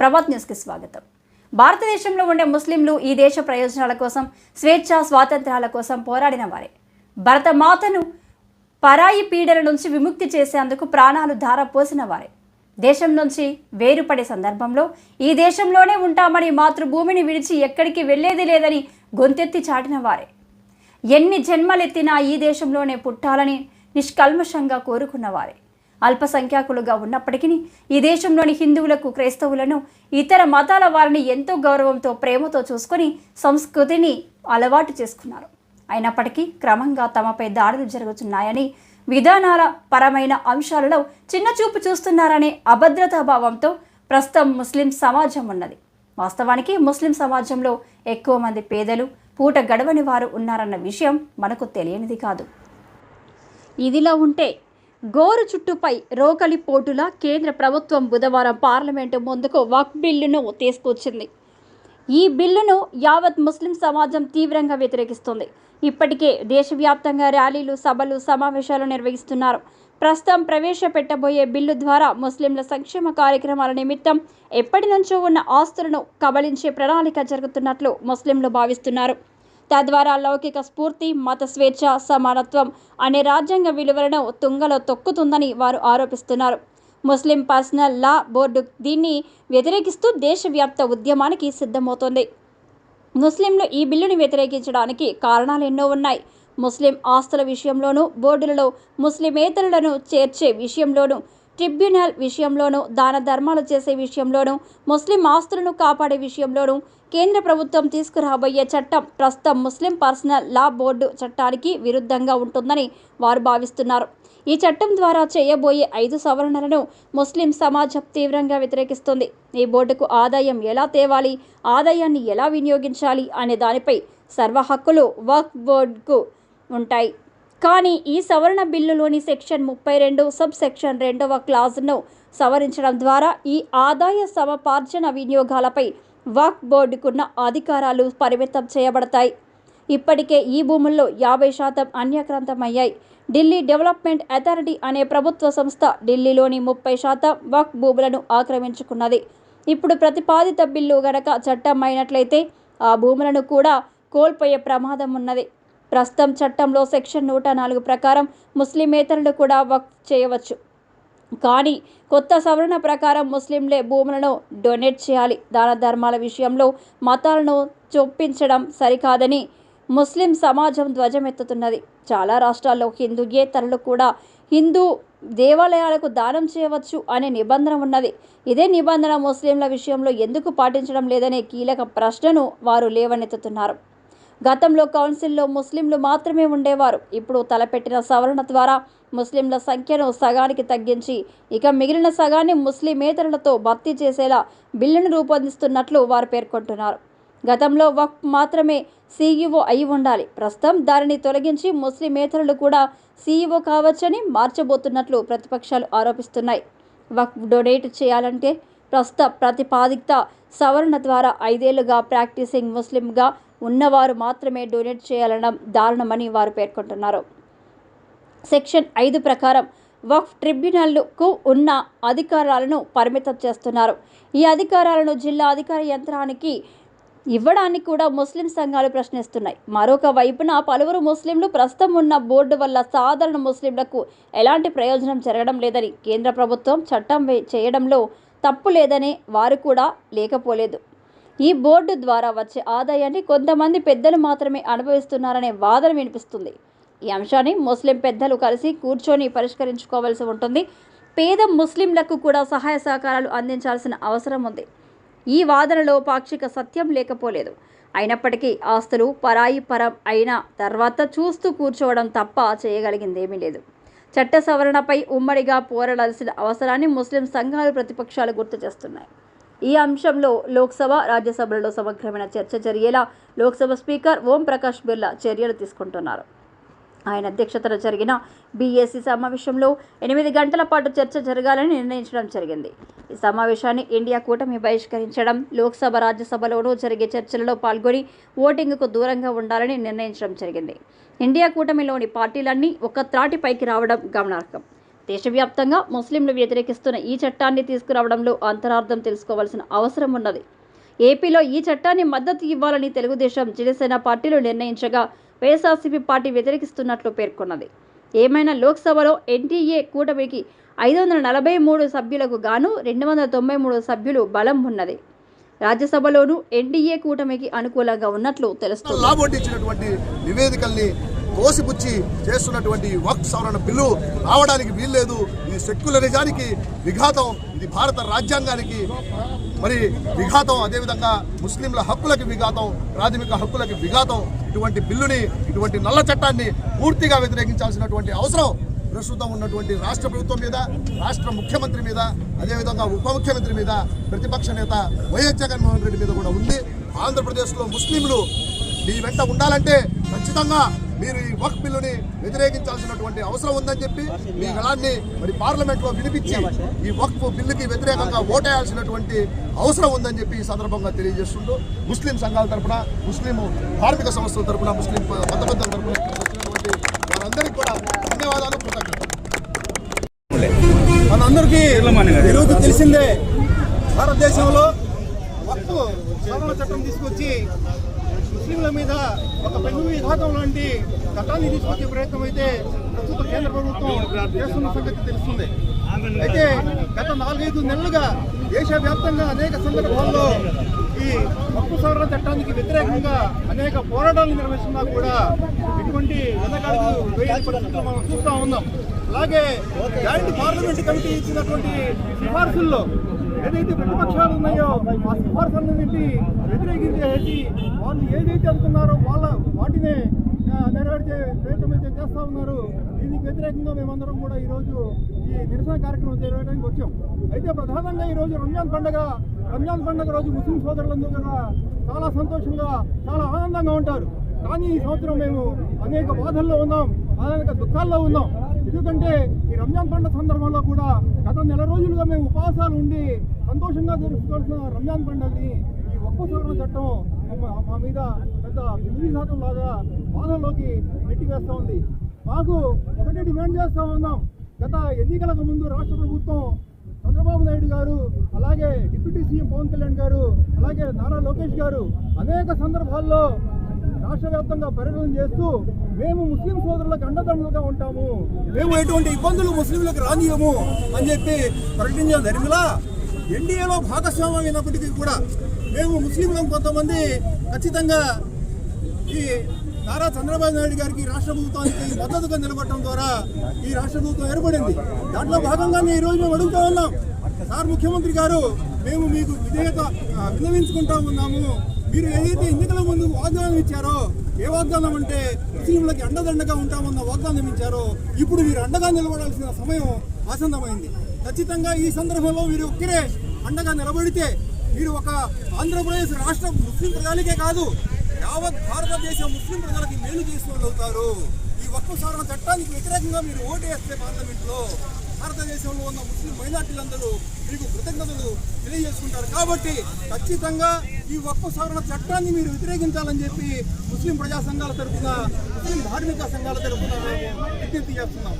ప్రభాత్ న్యూస్కి స్వాగతం. భారతదేశంలో ఉండే ముస్లింలు ఈ దేశ ప్రయోజనాల కోసం స్వేచ్ఛ స్వాతంత్రాల కోసం పోరాడిన వారే. భరత మాతను పరాయి పీడల నుంచి విముక్తి చేసేందుకు ప్రాణాలు ధారపోసిన వారే. దేశం నుంచి వేరుపడే సందర్భంలో ఈ దేశంలోనే ఉంటామని మాతృభూమిని విడిచి ఎక్కడికి వెళ్ళేది లేదని గొంతెత్తి చాటిన వారే. ఎన్ని జన్మలెత్తినా ఈ దేశంలోనే పుట్టాలని నిష్కల్మషంగా కోరుకున్నవారే అల్పసంఖ్యాకులుగా ఉన్నప్పటికీ ఈ దేశంలోని హిందువులకు క్రైస్తవులను ఇతర మతాల వారిని ఎంతో గౌరవంతో ప్రేమతో చూసుకొని సంస్కృతిని అలవాటు చేసుకున్నారు. అయినప్పటికీ క్రమంగా తమపై దాడులు జరుగుతున్నాయని విధానాల పరమైన అంశాలలో చిన్న చూపు చూస్తున్నారనే అభద్రతా భావంతో ప్రస్తుతం ముస్లిం సమాజం ఉన్నది. వాస్తవానికి ముస్లిం సమాజంలో ఎక్కువ మంది పేదలు పూట గడవని వారు ఉన్నారన్న విషయం మనకు తెలియనిది కాదు. ఇదిలా ఉంటే గోరు చుట్టుపై రోకలి పోటులా కేంద్ర ప్రభుత్వం బుధవారం పార్లమెంటు ముందుకు వక్ బిల్లును తీసుకొచ్చింది. ఈ బిల్లును యావత్ ముస్లిం సమాజం తీవ్రంగా వ్యతిరేకిస్తుంది. ఇప్పటికే దేశవ్యాప్తంగా ర్యాలీలు సభలు సమావేశాలు నిర్వహిస్తున్నారు. ప్రస్తుతం ప్రవేశపెట్టబోయే బిల్లు ద్వారా ముస్లింల సంక్షేమ కార్యక్రమాల నిమిత్తం ఎప్పటి నుంచో ఉన్న ఆస్తులను కబలించే ప్రణాళిక జరుగుతున్నట్లు ముస్లింలు భావిస్తున్నారు. తద్వారా లౌకిక స్ఫూర్తి మత స్వేచ్ఛ సమానత్వం అనే రాజ్యాంగ విలువలను తుంగలో తొక్కుతుందని వారు ఆరోపిస్తున్నారు. ముస్లిం పర్సనల్ లా బోర్డు దీన్ని వ్యతిరేకిస్తూ దేశవ్యాప్త ఉద్యమానికి సిద్ధమవుతోంది. ముస్లింలు ఈ బిల్లుని వ్యతిరేకించడానికి కారణాలు ఎన్నో ఉన్నాయి. ముస్లిం ఆస్తుల విషయంలోనూ బోర్డులలో ముస్లిమేతరులను చేర్చే విషయంలోనూ ట్రిబ్యునల్ విషయంలోనూ దాన ధర్మాలు చేసే విషయంలోనూ ముస్లిం ఆస్తులను కాపాడే విషయంలోనూ కేంద్ర ప్రభుత్వం తీసుకురాబోయే చట్టం ప్రస్తుతం ముస్లిం పర్సనల్ లా బోర్డు చట్టానికి విరుద్ధంగా ఉంటుందని వారు భావిస్తున్నారు. ఈ చట్టం ద్వారా చేయబోయే ఐదు సవరణలను ముస్లిం సమాజం తీవ్రంగా వ్యతిరేకిస్తుంది. ఈ బోర్డుకు ఆదాయం ఎలా తేవాలి ఆదాయాన్ని ఎలా వినియోగించాలి అనే దానిపై సర్వ హక్కులు వర్క్ బోర్డుకు ఉంటాయి. కానీ ఈ సవరణ బిల్లులోని సెక్షన్ ముప్పై రెండు సబ్ సెక్షన్ రెండవ క్లాజ్ను సవరించడం ద్వారా ఈ ఆదాయ సమపార్జన వినియోగాలపై వక్ఫ్ బోర్డుకున్న అధికారాలు పరిమితం చేయబడతాయి. ఇప్పటికే ఈ భూముల్లో యాభై శాతం అన్యక్రాంతమయ్యాయి. ఢిల్లీ డెవలప్మెంట్ అథారిటీ అనే ప్రభుత్వ సంస్థ ఢిల్లీలోని ముప్పై శాతం వక్ఫ్ భూములను ఆక్రమించుకున్నది. ఇప్పుడు ప్రతిపాదిత బిల్లు గనక చట్టం అయినట్లయితే ఆ భూములను కూడా కోల్పోయే ప్రమాదం ఉన్నది. ప్రస్తుతం చట్టంలో సెక్షన్ నూట నాలుగు ప్రకారం ముస్లిమేతరులు కూడా వక్ఫ్ చేయవచ్చు. కానీ కొత్త సవరణ ప్రకారం ముస్లింలే భూములను డొనేట్ చేయాలి. దాన ధర్మాల విషయంలో మతాలను చొప్పించడం సరికాదని ముస్లిం సమాజం ధ్వజమెత్తుతున్నది. చాలా రాష్ట్రాల్లో హిందూయేతరులు కూడా హిందూ దేవాలయాలకు దానం చేయవచ్చు అనే నిబంధన ఉన్నది. ఇదే నిబంధన ముస్లింల విషయంలో ఎందుకు పాటించడం లేదనే కీలక ప్రశ్నను వారు లేవనెత్తుతున్నారు. గతంలో కౌన్సిల్లో ముస్లింలు మాత్రమే ఉండేవారు. ఇప్పుడు తలపెట్టిన సవరణ ద్వారా ముస్లింల సంఖ్యను సగానికి తగ్గించి ఇక మిగిలిన సగాన్ని ముస్లిమేతరులతో భర్తీ చేసేలా బిల్లును రూపొందిస్తున్నట్లు వారు పేర్కొంటున్నారు. గతంలో వక్ఫ్ మాత్రమే సీఈఓ అయి ఉండాలి. ప్రస్తుతం దానిని తొలగించి ముస్లిమేతరులు కూడా సీఈఓ కావచ్చని మార్చబోతున్నట్లు ప్రతిపక్షాలు ఆరోపిస్తున్నాయి. వక్ఫ్ డొనేట్ చేయాలంటే ప్రస్తుత ప్రతిపాదిత సవరణ ద్వారా ఐదేళ్ళుగా ప్రాక్టీసింగ్ ముస్లింగా ఉన్నవారు మాత్రమే డొనేట్ చేయాలనడం దారుణమని వారు పేర్కొంటున్నారు. సెక్షన్ ఐదు ప్రకారం వక్ఫ్ ట్రిబ్యునల్కు ఉన్న అధికారాలను పరిమితం చేస్తున్నారు. ఈ అధికారాలను జిల్లా అధికార యంత్రానికి ఇవ్వడానికి కూడా ముస్లిం సంఘాలు ప్రశ్నిస్తున్నాయి. మరొక వైపున పలువురు ముస్లింలు ప్రస్తుతం ఉన్న బోర్డు వల్ల సాధారణ ముస్లింలకు ఎలాంటి ప్రయోజనం జరగడం లేదని కేంద్ర ప్రభుత్వం చట్టం వే- చేయడంలో తప్పు లేదనే వారు కూడా లేకపోలేదు. ఈ బోర్డు ద్వారా వచ్చే ఆదాయాన్ని కొంతమంది పెద్దలు మాత్రమే అనుభవిస్తున్నారనే వాదన వినిపిస్తుంది. ఈ అంశాన్ని ముస్లిం పెద్దలు కలిసి కూర్చొని పరిష్కరించుకోవాల్సి ఉంటుంది. పేద ముస్లింలకు కూడా సహాయ సహకారాలు అందించాల్సిన అవసరం ఉంది. ఈ వాదనలో పాక్షిక సత్యం లేకపోలేదు. అయినప్పటికీ ఆస్తులు పరాయి పరం అయిన తర్వాత చూస్తూ కూర్చోవడం తప్ప చేయగలిగిందేమీ లేదు. చట్ట సవరణపై ఉమ్మడిగా పోరాడాల్సిన అవసరాన్ని ముస్లిం సంఘాలు ప్రతిపక్షాలు గుర్తు చేస్తున్నాయి. ఈ అంశంలో లోక్సభ రాజ్యసభలలో సమగ్రమైన చర్చ జరిగేలా లోక్సభ స్పీకర్ ఓం ప్రకాష్ బిర్లా చర్యలు తీసుకుంటున్నారు. ఆయన అధ్యక్షతన జరిగిన బీఎస్సీ సమావేశంలో ఎనిమిది గంటల పాటు చర్చ జరగాలని నిర్ణయించడం జరిగింది. ఈ సమావేశాన్ని ఇండియా కూటమి బహిష్కరించడం లోక్సభ రాజ్యసభలోనూ జరిగే చర్చలలో పాల్గొని ఓటింగ్కు దూరంగా ఉండాలని నిర్ణయించడం జరిగింది. ఇండియా కూటమిలోని పార్టీలన్నీ ఒక త్రాటిపైకి రావడం గమనార్హం. దేశవ్యాప్తంగా ముస్లింలు వ్యతిరేకిస్తున్న ఈ చట్టాన్ని తీసుకురావడంలో అంతరార్థం తెలుసుకోవాల్సిన అవసరం ఉన్నది. ఏపీలో ఈ చట్టాన్ని మద్దతు ఇవ్వాలని తెలుగుదేశం జనసేన పార్టీలు నిర్ణయించగా వైఎస్ఆర్సీపీ పార్టీ వ్యతిరేకిస్తున్నట్లు పేర్కొన్నది. ఏమైనా లోక్సభలో ఎన్టీఏ కూటమికి ఐదు వందల నలభై మూడు సభ్యులకు గాను రెండు వందల తొంభై మూడు సభ్యులు బలం ఉన్నది. రాజ్యసభలోనూ ఎన్డీఏ కూటమికి అనుకూలంగా ఉన్నట్లు తెలుస్తుంది. నివేదికల్ని తోసిపుచ్చి చేస్తున్నటువంటి వక్ సవరణ బిల్లు రావడానికి వీల్లేదు. ఇది సెక్యులరిజానికి విఘాతం ఇది భారత రాజ్యాంగానికి మరి విఘాతం. అదేవిధంగా ముస్లింల హక్కులకి విఘాతం ప్రాథమిక హక్కులకి విఘాతం. ఇటువంటి బిల్లుని ఇటువంటి నల్ల చట్టాన్ని పూర్తిగా వ్యతిరేకించాల్సినటువంటి అవసరం ప్రస్తుతం ఉన్నటువంటి రాష్ట్ర ప్రభుత్వం మీద రాష్ట్ర ముఖ్యమంత్రి మీద అదేవిధంగా ఉప ముఖ్యమంత్రి మీద ప్రతిపక్ష నేత వైఎస్ జగన్మోహన్ రెడ్డి మీద కూడా ఉంది. ఆంధ్రప్రదేశ్లో ముస్లింలు మీ వెంట ఉండాలంటే ఖచ్చితంగా మీరు ఈ వక్ బిల్లుని వ్యతిరేకించాల్సినటువంటి అవసరం ఉందని చెప్పి మీ గళాన్ని మరి పార్లమెంట్లో వినిపించి ఈ వక్ బిల్లుకి వ్యతిరేకంగా ఓటేయాల్సినటువంటి అవసరం ఉందని చెప్పి ఈ సందర్భంగా తెలియజేస్తుంటూ ముస్లిం సంఘాల తరపున ముస్లిం కార్మిక సంస్థల తరపున ముస్లిం మతబద్ధం తరపున వచ్చినటువంటి వారందరికీ కూడా ధన్యవాదాలు కృతజ్ఞతలు. మనందరికీ ఈరోజు తెలిసిందే భారతదేశంలో వక్ఫ్ చట్టం తీసుకొచ్చి ముస్లింల మీద ఒక పెను విఘాతం లాంటి చట్టాన్ని తీసుకొచ్చే ప్రయత్నం అయితే ప్రస్తుత కేంద్ర ప్రభుత్వం చేస్తున్న సంగతి తెలుస్తుంది. అయితే గత నాలుగైదు నెలలుగా దేశవ్యాప్తంగా అనేక సందర్భాల్లో ఈ హక్కు సవరణ చట్టానికి వ్యతిరేకంగా అనేక పోరాటాలు నిర్వహిస్తున్నా కూడా ఎటువంటి వెనకాలకు వేయని పరిస్థితులు మనం చూస్తూ ఉన్నాం. అలాగే జాయింట్ పార్లమెంట్ కమిటీ ఇచ్చినటువంటి సిఫార్సుల్లో ఏదైతే ప్రతిపక్షాలు ఉన్నాయో ఆ సిఫార్సులన్నింటి వ్యతిరేకించేసి వాళ్ళు ఏదైతే అనుకున్నారో వాళ్ళ వాటినే నెరవేర్చే ప్రయత్నం అయితే చేస్తా ఉన్నారు. దీనికి వ్యతిరేకంగా మేమందరం కూడా ఈరోజు ఈ నిరసన కార్యక్రమం చేయడానికి వచ్చాం. అయితే ప్రధానంగా ఈరోజు రంజాన్ పండుగ రంజాన్ పండుగ రోజు ముస్లిం సోదరులందరూ కూడా చాలా సంతోషంగా చాలా ఆనందంగా ఉంటారు. కానీ ఈ సంవత్సరం మేము అనేక బాధల్లో ఉన్నాం అనేక దుఃఖాల్లో ఉన్నాం. ఎందుకంటే ఈ రంజాన్ పండుగ సందర్భంలో కూడా గత నెల రోజులుగా మేము ఉపవాసాలు ఉండి సంతోషంగా జరుపుకోవాల్సిన రంజాన్ పండుగని ఈ ఒక్క సవరణ చట్టం మా- మా మీద పెద్ద విధిఘాతం లాగా బాధల్లోకి నెట్టివేస్తూ ఉంది. మాకు ఒకటే డిమాండ్ చేస్తూ ఉన్నాం. గత ఎన్నికలకు ముందు రాష్ట్ర ప్రభుత్వం చంద్రబాబు నాయుడు గారు అలాగే డిప్యూటీ సీఎం పవన్ కళ్యాణ్ గారు అలాగే నారా లోకేష్ గారు అనేక సందర్భాల్లో రాష్ట్ర వ్యాప్తంగా పర్యటన చేస్తూ మేము ముస్లిం సోదరులకు అండదండలుగా ఉంటాము. మేము ఎటువంటి ఇబ్బందులు ముస్లింలకు రానియము అని చెప్పి ప్రకటించడం జరిగిందిలా ఎన్డీఏలో భాగస్వామ్యం అయినప్పటికీ కూడా మేము ముస్లింలం కొంతమంది ఖచ్చితంగా ఈ నారా చంద్రబాబు నాయుడు గారికి రాష్ట్ర ప్రభుత్వానికి మద్దతుగా నిలబడటం ద్వారా ఈ రాష్ట్ర ప్రభుత్వం ఏర్పడింది. దాంట్లో భాగంగానే ఈ రోజు మేము అడుగుతా ఉన్నాం. సార్ ముఖ్యమంత్రి గారు మేము మీకు విధేయత విన్నవించుకుంటా ఉన్నాము. మీరు ఏదైతే ఎన్నికల ముందు వాగ్దానం ఇచ్చారో ఏ వాగ్దానం అంటే ముస్లింలకి అండదండగా ఉంటామన్న వాగ్దానం ఇచ్చారో ఇప్పుడు మీరు అండగా నిలబడాల్సిన సమయం ఆసన్నమైంది. ఖచ్చితంగా ఈ సందర్భంలో మీరు ఒక్కరే అండగా నిలబడితే మీరు ఒక ఆంధ్రప్రదేశ్ రాష్ట్ర ముస్లిం ప్రజలకే కాదు యావత్ భారతదేశ ముస్లిం ప్రజలకి మేలు చేసిన వాళ్ళు అవుతారు. ఈ ఒక్క సవరణ చట్టానికి వ్యతిరేకంగా మీరు ఓటు వేస్తే పార్లమెంట్లో భారతదేశంలో ఉన్న ముస్లిం మైనార్టీలందరూ మీకు కృతజ్ఞతలు తెలియజేసుకుంటారు. కాబట్టి ఖచ్చితంగా ఈ ఒక్క సవరణ చట్టాన్ని మీరు వ్యతిరేకించాలని చెప్పి ముస్లిం ప్రజా సంఘాల తరఫున ముస్లిం ధార్మిక సంఘాల తరఫున విజ్ఞప్తి చేస్తున్నాం.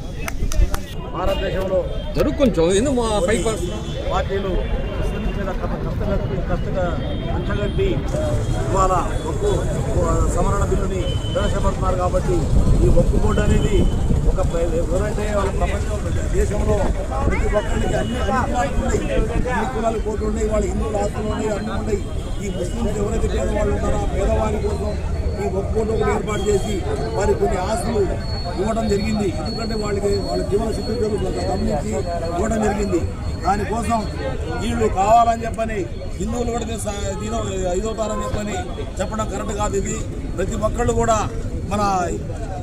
భారతదేశంలో జరుగు కొంచెం ఎందుకు మా పైకి పార్టీలు మీద కష్ట కష్టగట్టి కష్టగా అంచగట్టి ఇవాళ ఒక్కు సమరణ బిల్లుని ప్రవేశపెడుతున్నారు కాబట్టి ఈ ఒక్కు బోర్డు అనేది ఒక ఎవరంటే వాళ్ళ ప్రపంచం దేశంలో ప్రతి ఒక్కరికి అన్ని అన్ని కులాలు ఉన్నాయి కులాలు కోట్లు ఉన్నాయి. వాళ్ళ హిందువుల రాష్ట్రంలో ఉన్నాయి అన్నీ ఉన్నాయి. ఈ ముస్లింస్ ఎవరైతే పేదవాళ్ళు ఉన్నారో ఆ పేదవారి కోసం ఈ ఒక్కోటి ఒకటి ఏర్పాటు చేసి వారికి కొన్ని ఆస్తులు ఇవ్వడం జరిగింది. ఎందుకంటే వాళ్ళకి వాళ్ళ జీవన శక్తి గమనించి ఇవ్వడం జరిగింది. దానికోసం వీళ్ళు కావాలని చెప్పని హిందువులు కూడా దీని సా- దీనో ఇదవుతారని చెప్పని చెప్పడం కరెక్ట్ కాదు ఇది. ప్రతి ఒక్కళ్ళు కూడా మన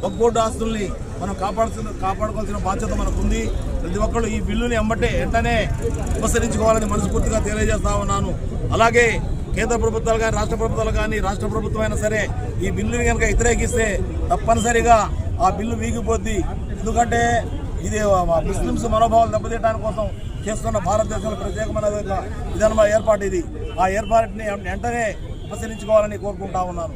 ఒక్కోటి ఆస్తుల్ని మనం కాపాడుతున్న కాపాడుకోవాల్సిన బాధ్యత మనకు ఉంది ప్రతి ఒక్కళ్ళు ఈ బిల్లుని ఎంబటే వెంటనే ఉపసరించుకోవాలని మనస్ఫూర్తిగా తెలియజేస్తా ఉన్నాను. అలాగే కేంద్ర ప్రభుత్వాలు కానీ రాష్ట్ర ప్రభుత్వాలు కానీ రాష్ట్ర ప్రభుత్వం అయినా సరే ఈ బిల్లుని కనుక వ్యతిరేకిస్తే తప్పనిసరిగా ఆ బిల్లు వీగిపోద్ది. ఎందుకంటే ఇది ముస్లింస్ మనోభావాలు దెబ్బతీయడానికి కోసం చేస్తున్న భారతదేశంలో ప్రత్యేకమైన ఒక విధానమైన ఏర్పాటు ఇది. ఆ ఏర్పాటుని వెంటనే ఉపసరించుకోవాలని కోరుకుంటా ఉన్నాను.